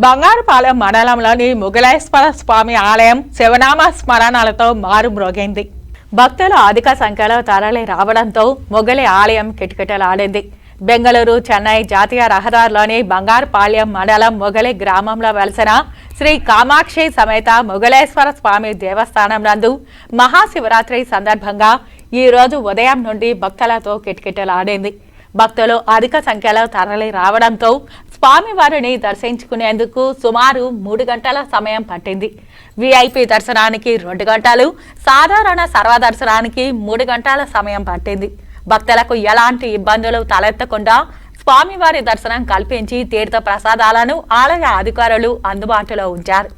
బంగారుపాలెం మండలంలోని ముగలేశ్వర స్వామి ఆలయం శివనామ స్మరణాలతో మారుమ్రోగింది. భక్తులు అధిక సంఖ్యలో తరలి రావడంతో మొగలి ఆలయం కిటకిటలాడింది. బెంగళూరు చెన్నై జాతీయ రహదారిలోని బంగారుపాళ్యం మండలం మొగలి గ్రామంలో వెలసిన శ్రీ కామాక్షి సమేత మొగలేశ్వర స్వామి దేవస్థానం నందు మహాశివరాత్రి సందర్భంగా ఈరోజు ఉదయం నుండి భక్తులతో కిటకిటలాడింది. భక్తులు అధిక సంఖ్యలో తరలి రావడంతో స్వామివారిని దర్శించుకునేందుకు సుమారు మూడు గంటల సమయం పట్టింది. విఐపి దర్శనానికి రెండు గంటలు సాధారణ సర్వదర్శనానికి మూడు గంటల సమయం పట్టింది. భక్తులకు ఎలాంటి ఇబ్బందులు తలెత్తకుండా స్వామివారి దర్శనం కల్పించి తీర్థ ప్రసాదాలను ఆలయ అధికారులు అందుబాటులో ఉంచారు.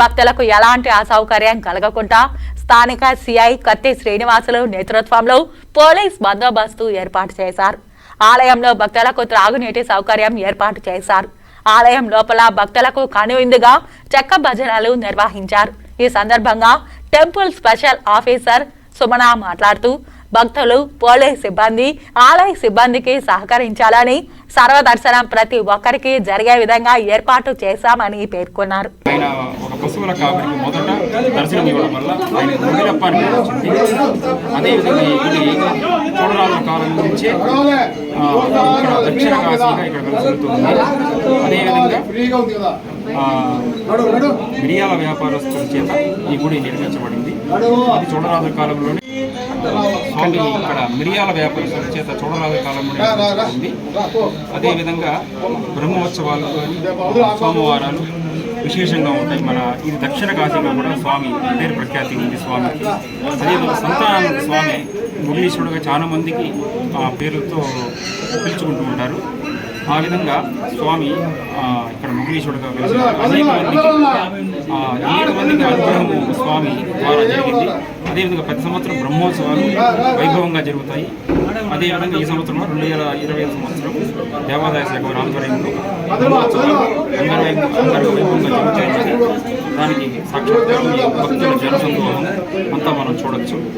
భక్తులకు ఎలాంటి అసౌకర్యం కలగకుండా స్థానిక సిఐ కత్తి శ్రీనివాసులు నేతృత్వంలో పోలీస్ బందోబస్తు ఏర్పాటు చేశారు. ఆలయంలో భక్తులకు త్రాగునీటి సౌకర్యం ఏర్పాటు చేశారు. ఆలయం లోపల భక్తులకు కనువిందుగా చెక్క భజనలు నిర్వహించారు. ఈ సందర్భంగా టెంపుల్ స్పెషల్ ఆఫీసర్ సుమన మాట్లాడుతూ భక్తులు పోలీస్ సిబ్బంది ఆలయ సిబ్బందికి సహకరించాలని సర్వదర్శనం ప్రతి ఒక్కరికి జరిగే విధంగా ఏర్పాటు చేశామని పేర్కొన్నారు. దక్షిణ కాశీగా ఇక్కడ అదేవిధంగా మిరియాల వ్యాపారస్తుల చేత ఈ గుడి నిర్మించబడింది. అది చూడరాజు కాలంలోనే స్వామి ఇక్కడ మిరియాల వ్యాపారస్తుల చేత చూడరాజు కాలంలో నిర్మించబడింది అదేవిధంగా బ్రహ్మోత్సవాలు సోమవారాలు విశేషంగా ఉంటాయి. మన ఇది దక్షిణ కాశీలో కూడా స్వామి పేరు ప్రఖ్యాతి ఉంది స్వామికి. అదేవిధంగా సంతానానంద స్వామి మురళీశ్వరుడుగా చాలా మందికి ఆ పేరుతో పిలుచుకుంటూ ఉంటారు. ఆ విధంగా స్వామి ఇక్కడ మురళీశ్వరుడుగా వెలిసారు అనేక మందికి ఏడు మందికి అనుగ్రహము స్వామి ద్వారా జరిగింది. అదేవిధంగా ప్రతి సంవత్సరం బ్రహ్మోత్సవాలు వైభవంగా జరుగుతాయి. అదేవిధంగా ఈ సంవత్సరం రెండు వేల ఇరవై ఐదు సంవత్సరం దేవాదాయ శాఖ వారి ఆధ్వర్యంలో బ్రహ్మోత్సవాలు అంగరంగ వైభవంగా జరుగుతాయి. దానికి సాక్షాత్కారం భక్తుల జనసందోహం అంతా మనం చూడొచ్చు.